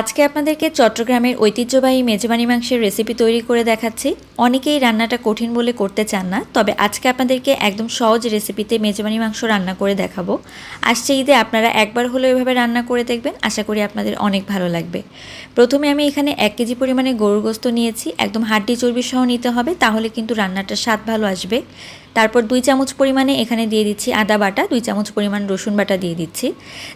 আজকে আপনাদেরকে চট্টগ্রামের ঐতিহ্যবাহী মেজবানি মাংসের রেসিপি তৈরি করে দেখাচ্ছি। অনেকেই রান্নাটা কঠিন বলে করতে চান না, তবে আজকে আপনাদেরকে একদম সহজ রেসিপিতে মেজবানি মাংস রান্না করে দেখাবো। আসছে ঈদে আপনারা একবার হলেও এভাবে রান্না করে দেখবেন, আশা করি আপনাদের অনেক ভালো লাগবে। প্রথমে আমি এখানে এক কেজি পরিমাণে গরুর গোস্ত নিয়েছি, একদম হাড্ডি চর্বি সহ নিতে হবে, তাহলে কিন্তু রান্নাটার স্বাদ ভালো আসবে। তারপর দুই চামচ পরিমাণে এখানে দিয়ে দিচ্ছি আদা বাটা, দুই চামচ পরিমাণ রসুন বাটা দিয়ে দিচ্ছি।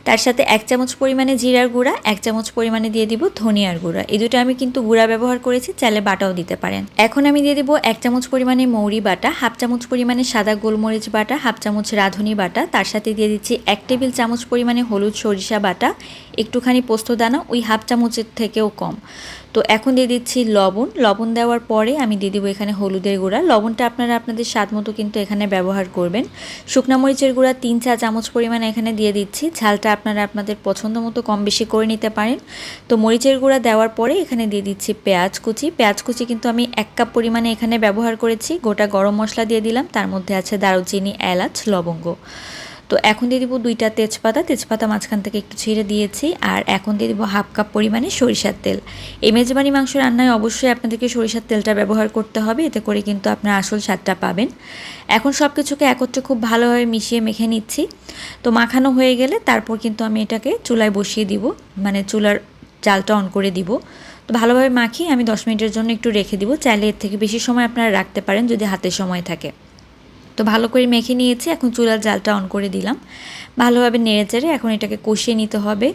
তার সাথে এক চামচ পরিমাণে জিরার গুঁড়া, এক চামচ পরিমাণে দিয়ে দিব ধনিয়ার গুঁড়া। এই দুটো আমি কিন্তু গুঁড়া ব্যবহার করেছি, চাইলে বাটাও দিতে পারেন। এখন আমি দিয়ে দিব এক চামচ পরিমাণে মৌরি বাটা, হাফ চামচ পরিমাণে সাদা গোলমরিচ বাটা, হাফ চামচ রাঁধুনি বাটা। তার সাথে দিয়ে দিচ্ছি এক টেবিল চামচ পরিমাণে হলুদ সরিষা বাটা একটুখানি পোস্তদানা ওই হাফ চামচের থেকেও কম। তো এখন দিয়ে দিচ্ছি লবণ। লবণ দেওয়ার পরে আমি দিয়ে দিব এখানে হলুদের গুঁড়া। লবণটা আপনারা আপনাদের স্বাদ মতো কিন্তু এখানে ব্যবহার করবেন। শুকনা মরিচের গুঁড়া তিন চা চামচ পরিমাণে এখানে দিয়ে দিচ্ছি। ঝালটা আপনারা আপনাদের পছন্দ মতো কম বেশি করে নিতে পারেন। তো মরিচের গুঁড়া দেওয়ার পরে এখানে দিয়ে দিচ্ছি পেঁয়াজ কুচি। পেঁয়াজ কুচি কিন্তু আমি এক কাপ পরিমাণে এখানে ব্যবহার করেছি। গোটা গরম মশলা দিয়ে দিলাম। তার মধ্যে আছে দারুচিনি, এলাচ, লবঙ্গ। তো এখন দিয়ে দিব দুইটা তেজপাতা। তেজপাতা মাঝখান থেকে একটু ছিঁড়ে দিয়েছি আর এখন দিয়ে দিব হাফ কাপ পরিমাণে সরিষার তেল। এই মেজবানি মাংস রান্নায় অবশ্যই আপনাদেরকে সরিষার তেলটা ব্যবহার করতে হবে, এতে করে কিন্তু আপনার আসল স্বাদটা পাবেন। এখন সব কিছুকে একত্রে খুব ভালোভাবে মিশিয়ে মেখে নিচ্ছি। তো মাখানো হয়ে গেলে তারপর কিন্তু আমি এটাকে চুলায় বসিয়ে দিব মানে চুলার জালটা অন করে দিব। তো ভালোভাবে মাখিয়ে আমি দশ মিনিটের জন্য একটু রেখে দিব। চাইলে এর থেকে বেশি সময় আপনারা রাখতে পারেন যদি হাতে সময় থাকে। তো ভালো করে মেখে নিয়েছি, এখন চুলার জালটা অন করে দিলাম। ভালোভাবে নেড়ে চেড়ে এখন এটাকে কষিয়ে নিতে হবে।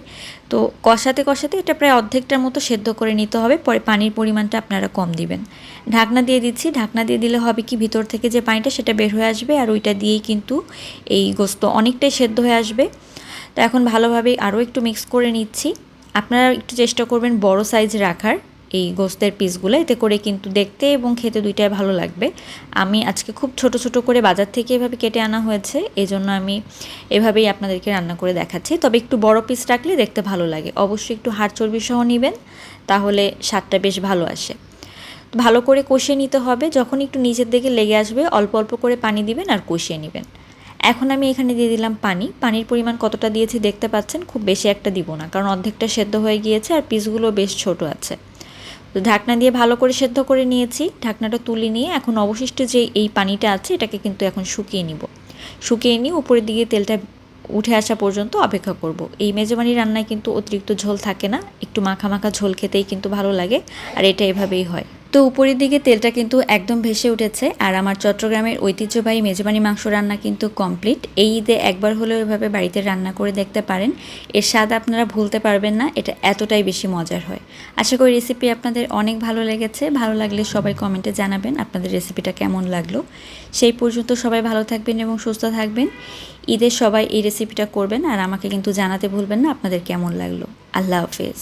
তো কষাতে কষাতে এটা প্রায় অর্ধেকটার মতো সেদ্ধ করে নিতে হবে, পরে পানির পরিমাণটা আপনারা কম দিবেন। ঢাকনা দিয়ে দিচ্ছি, ঢাকনা দিয়ে দিলে হবে কি ভিতর থেকে যে পানিটা সেটা বের হয়ে আসবে আর ওইটা দিয়েই কিন্তু এই গোস্ত অনেকটাই সেদ্ধ হয়ে আসবে। তো এখন ভালোভাবে আরও একটু মিক্স করে নিচ্ছি। আপনারা একটু চেষ্টা করবেন বড় সাইজ রাখার। এই গোস্তের পিসগুলো, এতে করে কিন্তু দেখতে এবং খেতে দুইটাই ভালো লাগবে। আমি আজকে খুব ছোট ছোট করে বাজার থেকে এভাবে কেটে আনা হয়েছে এই জন্য আমি এভাবেই আপনাদেরকে রান্না করে দেখাচ্ছি। তবে একটু বড় পিস রাখলে দেখতে ভালো লাগে। অবশ্যই একটু হাড় চর্বি সহ নেবেন, তাহলে স্বাদটা বেশ ভালো আসে। ভালো করে কষিয়ে নিতে হবে, যখন একটু নিচের দিকে লেগে আসবে, অল্প অল্প করে পানি দিবেন আর কষিয়ে নেবেন। এখন আমি এখানে দিয়ে দিলাম পানি। পানির পরিমাণ কতটা দিয়েছি দেখতে পাচ্ছেন, খুব বেশি একটা দিব না, কারণ অর্ধেকটা সেদ্ধ হয়ে গিয়েছে আর পিসগুলো বেশ ছোট আছে। তো ঢাকনা দিয়ে ভালো করে সেদ্ধ করে নিয়েছি। ঢাকনাটা তুলে নিয়ে এখন অবশিষ্ট যে এই পানিটা আছে, এটাকে কিন্তু এখন শুকিয়ে নিব। শুকিয়ে নিয়ে উপরের দিকে তেলটা উঠে আসা পর্যন্ত অপেক্ষা করব। এই মেজবানি রান্নায় কিন্তু অতিরিক্ত ঝোল থাকে না। একটু মাখা মাখা ঝোল খেতেই কিন্তু ভালো লাগে, আর এটা এভাবেই হয়। তো উপরের দিকে তেলটা কিন্তু একদম ভেসে উঠেছে। আর আমার চট্টগ্রামের ঐতিহ্যবাহী মেজবানি মাংস রান্না কিন্তু কমপ্লিট। এই ঈদে একবার হলেও এভাবে বাড়িতে রান্না করে দেখতে পারেন। এর স্বাদ আপনারা ভুলতে পারবেন না, এটা এতটাই বেশি মজার হয়। আশা করি রেসিপি আপনাদের অনেক ভালো লেগেছে। ভালো লাগলে সবাই কমেন্টে জানাবেন আপনাদের রেসিপিটা কেমন লাগল। সেই পর্যন্ত সবাই ভালো থাকবেন এবং সুস্থ থাকবেন। ঈদের সবাই এই রেসিপিটা করবেন আর আমাকে কিন্তু জানাতে ভুলবেন না আপনাদের কেমন লাগল। আল্লাহ হাফেজ।